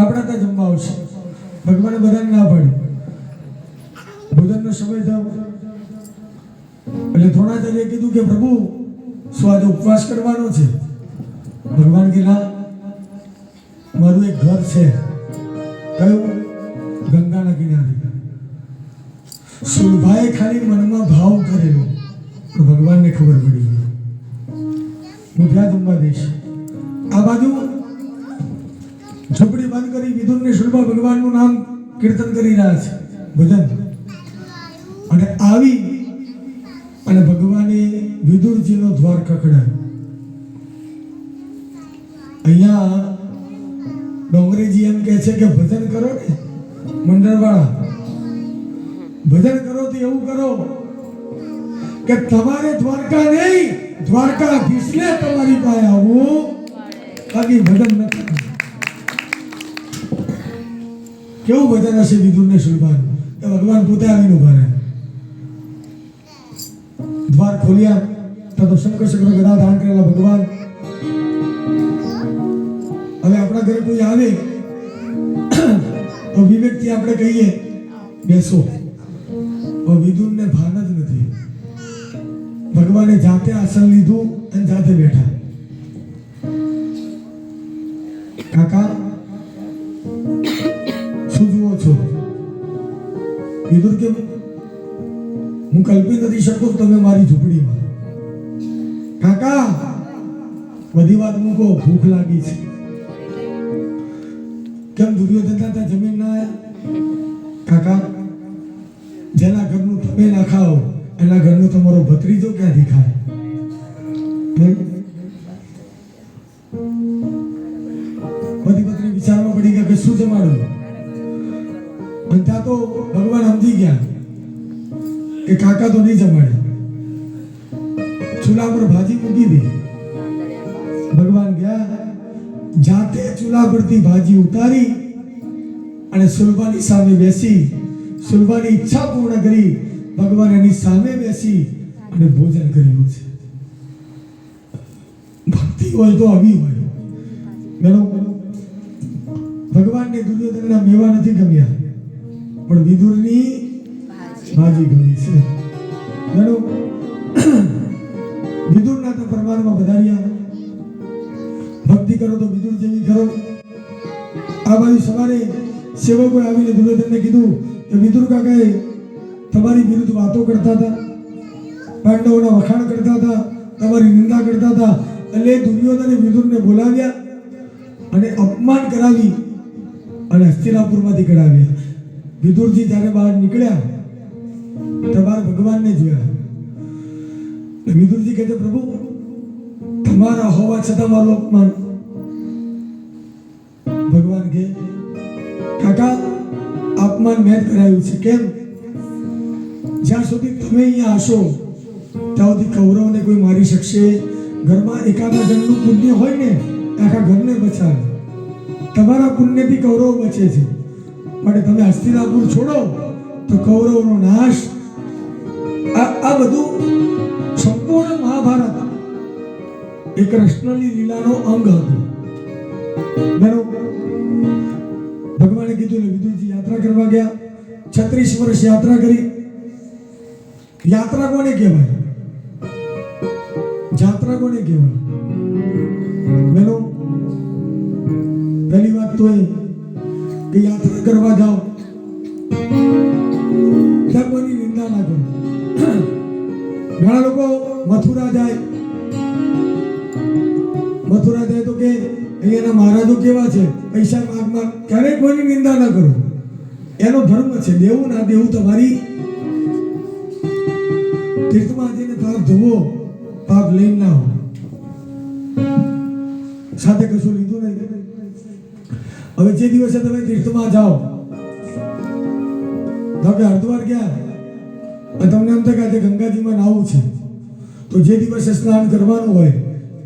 આપણા ત્યાં જમવા આવશે. ભગવાને બધાને ના પાડી. ભોજનનો સમય થયો. એટલે દ્રોણાચાર્યએ કીધું કે, પ્રભુ શું આજે ઉપવાસ કરવાનો છે. ભગવાન કે ના મારું એક ઘર છે. કયું? ગંગાના કિનારે. સુરભાએ ખાલી મનમાં ભાવ કરેલો તો ભગવાનને ખબર પડી હું ત્યાં જમવા દઈશ આ બાજુ ઝૂંપડી કરી ભગવાનનું નામ કીર્તન કરી રહ્યા છે. ભજન. અને આવી અને ભગવાને વિદુરજીનો દ્વાર કકડાયો અહીંયા ડોંગરેજી એમ કહે છે કે ભજન કરો ને, મંડળવાળા. ભજન કરો તો એવું કરો કે તમારે દ્વારકા નહીં, દ્વારકાધીશને તમારી પાસે આવવું બાકી ભજન ન કેવું ભજન હશે વિદુરને સુલભાન? કે ભગવાન પોતે આવીને ઊભા રહે. દ્વાર ખોલ્યા, તો તો શંકર શંકર ગદા ધારણ કરેલા ભગવાન. હવે આપણા ઘરે કોઈ આવે, તો વિવેકથી આપણે કહીએ, બેસો. પણ વિદુરને ભાન જ નથી. ભગવાને જાતે આસન લીધું અને જાતે બેઠા. વિદુર કે હું કલ્પી નથી શકતો તમે મારી ઝૂંપડીમાં કાકા, બધી વાત મૂકો, ભૂખ લાગી છે. કેમ દુર્યોધન ત્યાં જમીન ના આવ્યા કાકા, જેના ઘરનું તમે ના ખાઓ, એના ઘરનો તમારો ભત્રીજો ક્યાંથી ખાય? હમ? બધી પત્ની વિચારમાં પડી ગયા કે શું જમાડું? ત્યાં તો ભગવાન સમજી ગયા. કે કાકા તો નહીં જમાડે ચૂલા પર ભાજી મૂકી દે. ભગવાન ગયા. જાતે ચૂલા પરથી ભાજી ઉતારી અને સુલભાની સામે બેસી, સુલભાની ઈચ્છા પૂર્ણ કરી, ભગવાન એની સામે બેસી અને ભોજન કર્યું છે. ભક્તિ હોય તો આવી હોય. બેનો ભગવાનને દુર્યોધનના મેવા નથી ગમ્યા. પણ વિદુરની ભાજી. ગમી છે. બેનો વિદુરના તો પરમારમાં વધાર્યા ભક્તિ કરો તો વિદુર જેવી કરો. આ બાજુ સવારે સેવકોએ આવીને દુર્યોધનને કીધું કે વિદુર કાકાએ તમારી વિરુદ્ધ વાતો કરતા હતા પાંડવોના વખાણ કરતા હતા તમારી નિંદા કરતા હતા. એટલે દુર્યોધને વિદુરને બોલાવ્યા અને અપમાન કરાવી અને હસ્તિનાપુરમાંથી કઢાવ્યા. વિદુરજી જ્યારે બહાર નીકળ્યા તમારા ભગવાનને જોયા. વિદુરજી કહે છે, પ્રભુ, તમારા હોવા છતાં મારું અપમાન. ભગવાન કે કાકા, અપમાન મેં કરાયું છે. કેમ? જ્યાં સુધી તમે અહીંયા હશો, ત્યાં સુધી કૌરવને કોઈ મારી શકશે. ઘરમાં એકાદા જણનું પુણ્ય હોય ને, આખા ઘરને બચાવે. તમારા પુણ્યથી કૌરવ બચે છે. માટે તમે હસ્તિનાપુર છોડો, તો કૌરવનો નાશ. આ આ બધું સંપૂર્ણ મહાભારત. એ કૃષ્ણની લીલાનો અંગ હતો. બરાબર ભગવાને કીધું વિદુરજી યાત્રા કરવા ગયા. છત્રીસ વર્ષ યાત્રા કરી. યાત્રા કોને કહેવાય? જાત્રા કોને કહેવાય? બેનો પહેલી વાત તો એ કે યાત્રા કરવા જાઓ. ત્યાં નિંદા ના કરો. ઘણા લોકો મથુરા જાય. મથુરા જાય તો કે અહીંયાના મહારાજો કેવા છે? પૈસા માગ માગ. ક્યારેય કોઈની નિંદા ન કરો. એનો ધર્મ છે. દેવું ના દેવું તમારી જે દિવસે તમે તીર્થમાં જાઓ ધારો કે હરિદ્વાર ગયા તમને એમ થાય કે ગંગાજીમાં નાવું છે તો જે દિવસે સ્નાન કરવાનું હોય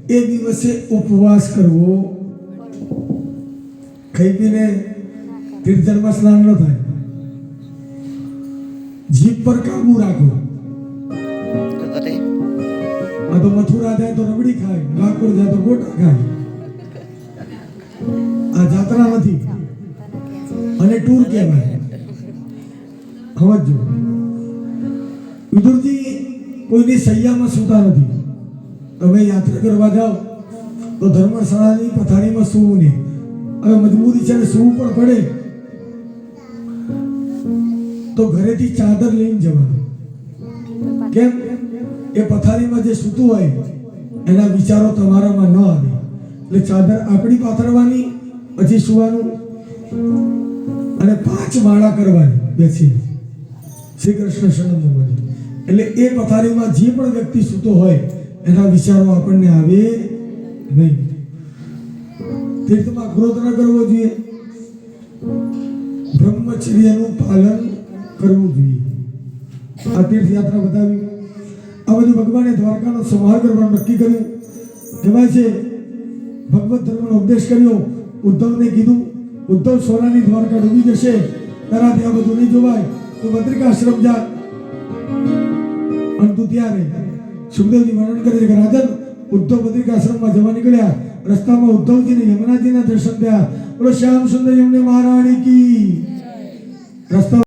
એ દિવસે ઉપવાસ કરવો. ખાઈ પીને તીર્થજળમાં સ્નાન ન થાય. જીભ પર કાબુ રાખો. આ તો મથુરા જાય તો રબડી ખાય ડાકોર જાય તો ગોટા ખાય. નથી અને ટૂર કહેવાય સમજો વિદુરજી, કોઈની સૈયામાં સૂતા નથી. તમે યાત્રા કરવા જાઓ, તો ધર્મશાળાની પથારીમાં સૂવું નહીં. હવે મજબૂરી છે સૂવું પણ પડે. તો ઘરેથી ચાદર લઈને જવાનું. કેમ? એ પથારીમાં જે સૂતું હોય, એના વિચારો તમારામાં ન આવે. એટલે ચાદર આપણી પાથરવાની પછી સુવાનું અને પાંચ માળા કરવાની બેસીને. શ્રી કૃષ્ણ શરણમાં એટલે એ પથારીમાં જે પણ વ્યક્તિ સૂતો હોય, એના વિચારો આપણને આવે નહીં. તીર્થમાં ક્રોધ ન કરવો જોઈએ. બ્રહ્મચર્યનું પાલન કરવું જોઈએ. આ તીર્થયાત્રા બતાવી. આ બધું ભગવાને દ્વારકાનો સંહાર કરવાનું નક્કી કર્યું. કહેવાય છે, ભગવત ધર્મનો ઉપદેશ કર્યો. ઉદ્ધવને કીધું ઉદ્ધવ સોનાની દ્વારકા ડૂબી જશે તારાથી આ બધું નહીં જોવાય તો બદ્રિકાશ્રમ જા અને તું ત્યાં રહે સુખદેવજી વર્ણન કરે છે કે રાજન ઉદ્ધવ બદ્રિકાશ્રમમાં જવા નીકળ્યા રસ્તામાં ઉદ્ધવજીને યમુનાજીના દર્શન થયા બોલો શ્યામ સુંદર યમને મહારાણી કી રસ્તા